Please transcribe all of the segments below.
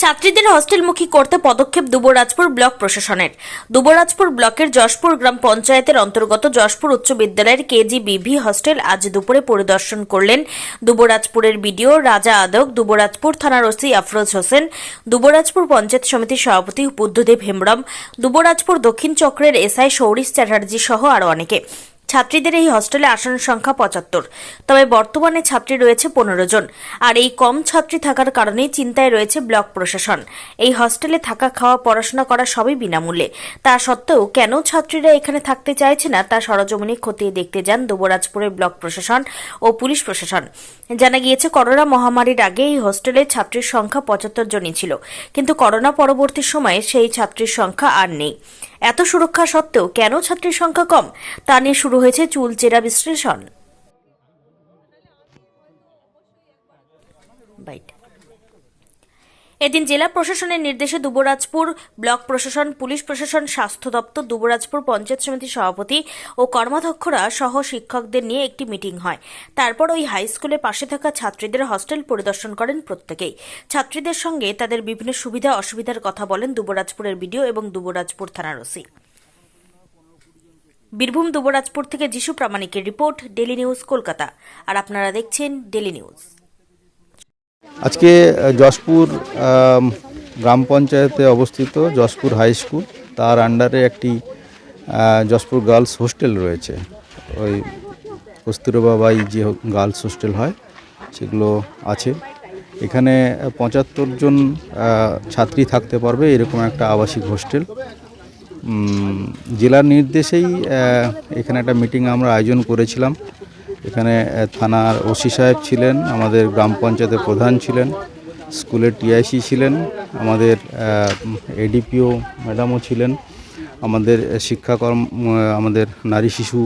ছাত্রীদের হস্টেলমুখী করতে পদক্ষেপ দুবরাজপুর ব্লক প্রশাসনের। দুবরাজপুর ব্লকের যশপুর গ্রাম পঞ্চায়েতের অন্তর্গত যশপুর উচ্চ বিদ্যালয়ের কেজি বিভি হস্টেল আজ দুপুরে পরিদর্শন করলেন দুবরাজপুরের বিডিও রাজা আদক, দুবরাজপুর থানার ওসি আফরোজ হোসেন, দুবরাজপুর পঞ্চায়েত সমিতির সভাপতি বুদ্ধদেব হেমব্রম, দুবরাজপুর দক্ষিণ চক্রের এসআই সৌরিশ চ্যাটার্জি সহ আরও অনেকে। ছাত্রীদের এই হস্টেলে আসন সংখ্যা পঁচাত্তর। তবে বর্তমানে ছাত্রী রয়েছে পনেরো জন। আর এই কম ছাত্রী থাকার কারণেই চিন্তায় রয়েছে ব্লক প্রশাসন। এই হস্টেলে থাকা খাওয়া, পড়াশোনা করা সবই বিনামূল্যে। তা সত্ত্বেও কেন ছাত্রীরা এখানে থাকতে চাইছে না, তা সরজমিনে খতিয়ে দেখতে যান দুবরাজপুরের ব্লক প্রশাসন ও পুলিশ প্রশাসন। জানা গিয়েছে, করোনা মহামারীর আগে এই হোস্টেলে ছাত্রীর সংখ্যা পঁচাত্তর জনই ছিল। কিন্তু করোনা পরবর্তী সময়ে সেই ছাত্রীর সংখ্যা আর নেই। এত সুরক্ষা সত্ত্বেও কেন ছাত্রীর সংখ্যা কম? তা নিয়ে শুরু হয়েছে চুলচেরা বিশ্লেষণ। বাইট। এদিন জেলা প্রশাসনের নির্দেশে দুবরাজপুর ব্লক প্রশাসন, পুলিশ প্রশাসন, স্বাস্থ্য দপ্তর, দুবরাজপুর পঞ্চায়েত সমিতির সভাপতি ও কর্মাধ্যক্ষরা সহ শিক্ষকদের নিয়ে একটি মিটিং হয়। তারপর ওই হাই স্কুলের পাশে থাকা ছাত্রীদের হস্টেল পরিদর্শন করেন প্রত্যেকেই। ছাত্রীদের সঙ্গে তাদের বিভিন্ন সুবিধা, অসুবিধার কথা বলেন দুবরাজপুরের বিডিও এবং দুবরাজপুর থানার ওসি। বীরভূম দুবরাজপুর থেকে যিশু প্রামাণিকের রিপোর্ট ডেলি নিউজ, কলকাতা। আর আপনারা দেখছেন ডেলি নিউজ। আজকে যশপুর গ্রাম পঞ্চায়েতে অবস্থিত যশপুর হাই স্কুল। তার আন্ডারে একটি যশপুর গার্লস হোস্টেল রয়েছে। ওই কস্তুরবা বাই যে গার্লস হোস্টেল হয়, সেগুলো আছে। এখানে পঁচাত্তর জন ছাত্রী থাকতে পারবে এরকম একটা আবাসিক হোস্টেল। জেলার নির্দেশেই এখানে একটা মিটিং আমরা আয়োজন করেছিলাম। এখানে থানার ওসি সাহেব ছিলেন, আমাদের গ্রাম পঞ্চায়েতের প্রধান ছিলেন, স্কুলের টিআইসি ছিলেন, আমাদের এডিপিও ম্যাডামও ছিলেন, আমাদের শিক্ষাকর্ম আমাদের নারী শিশু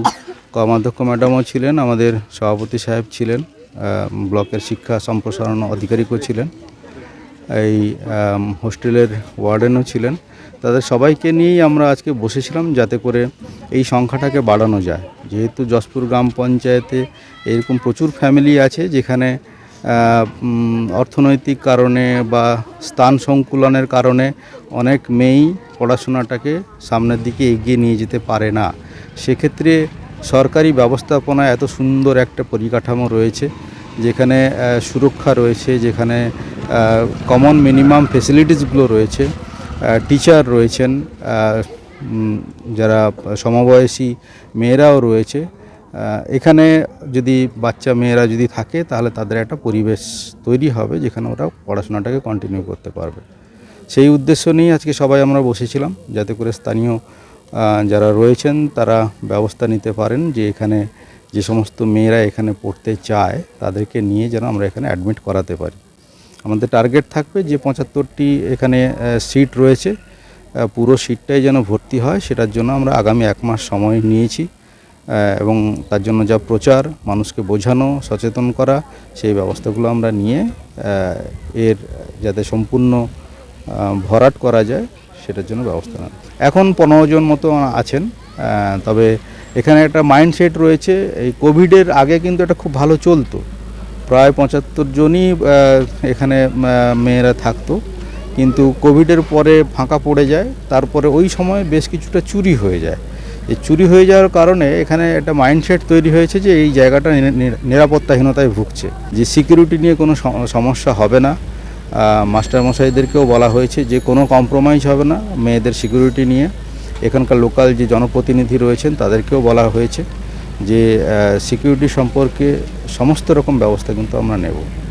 কর্মাধ্যক্ষ ম্যাডামও ছিলেন, আমাদের সভাপতি সাহেব ছিলেন ব্লকের শিক্ষা সম্প্রসারণ আধিকারিকও ছিলেন, এই হোস্টেলের ওয়ার্ডেনও ছিলেন। তাদের সবাইকে নিয়েই আমরা আজকে বসেছিলাম যাতে করে এই সংখ্যাটাকে বাড়ানো যায়। যেহেতু যশপুর গ্রাম পঞ্চায়েতে এরকম প্রচুর ফ্যামিলি আছে যেখানে অর্থনৈতিক কারণে বা স্থান সংকুলনের কারণে অনেক মেয়েই পড়াশোনাটাকে সামনের দিকে এগিয়ে নিয়ে যেতে পারে না। সেক্ষেত্রে সরকারি ব্যবস্থাপনায় এত সুন্দর একটা পরিকাঠামো রয়েছে, যেখানে সুরক্ষা রয়েছে, যেখানে কমন মিনিমাম ফেসিলিটিসগুলো রয়েছে টিচার রয়েছেন যারা সমবয়সী মেয়েরাও রয়েছে এখানে যদি বাচ্চা মেয়েরা যদি থাকে, তাহলে তাদের একটা পরিবেশ তৈরি হবে যেখানে ওরা পড়াশোনাটাকে কন্টিনিউ করতে পারবে। সেই উদ্দেশ্য নিয়ে আজকে সবাই আমরা বসেছিলাম, যাতে করে স্থানীয় যারা রয়েছেন তারা ব্যবস্থা নিতে পারেন যে এখানে যে সমস্ত মেয়েরা এখানে পড়তে চায়, তাদেরকে নিয়ে যেন আমরা এখানে অ্যাডমিট করাতে পারি। আমাদের টার্গেট থাকবে যে পঁচাত্তরটি এখানে সিট রয়েছে। পুরো সিটটাই যেন ভর্তি হয়, সেটার জন্য আমরা আগামী এক মাস সময় নিয়েছি। এবং তার জন্য যা প্রচার, মানুষকে বোঝানো, সচেতন করা, সেই ব্যবস্থাগুলো আমরা নিয়ে এর যাতে সম্পূর্ণ ভরাট করা যায়, সেটার জন্য ব্যবস্থা নেন এখন পনেরো জন মতো আছেন তবে এখানে একটা মাইন্ডসেট রয়েছে, এই কোভিডের আগে কিন্তু এটা খুব ভালো চলতো। প্রায় পঁচাত্তর জনই এখানে মেয়েরা থাকতো। কিন্তু কোভিডের পরে ফাঁকা পড়ে যায়, তারপরে ওই সময় বেশ কিছুটা চুরি হয়ে যায়। এই চুরি হয়ে যাওয়ার কারণে এখানে একটা মাইন্ডসেট তৈরি হয়েছে যে এই জায়গাটা নিরা- নিরা- নিরাপত্তাহীনতায় ভুগছে। যে সিকিউরিটি নিয়ে কোনো সমস্যা হবে না। মাস্টারমশাইদেরকেও বলা হয়েছে যে কোনো কম্প্রোমাইজ হবে না মেয়েদের সিকিউরিটি নিয়ে। এখানকার লোকাল যে জনপ্রতিনিধি রয়েছেন তাদেরকেও বলা হয়েছে যে সিকিউরিটি সম্পর্কে সমস্ত রকম ব্যবস্থা কিন্তু আমরা নেব।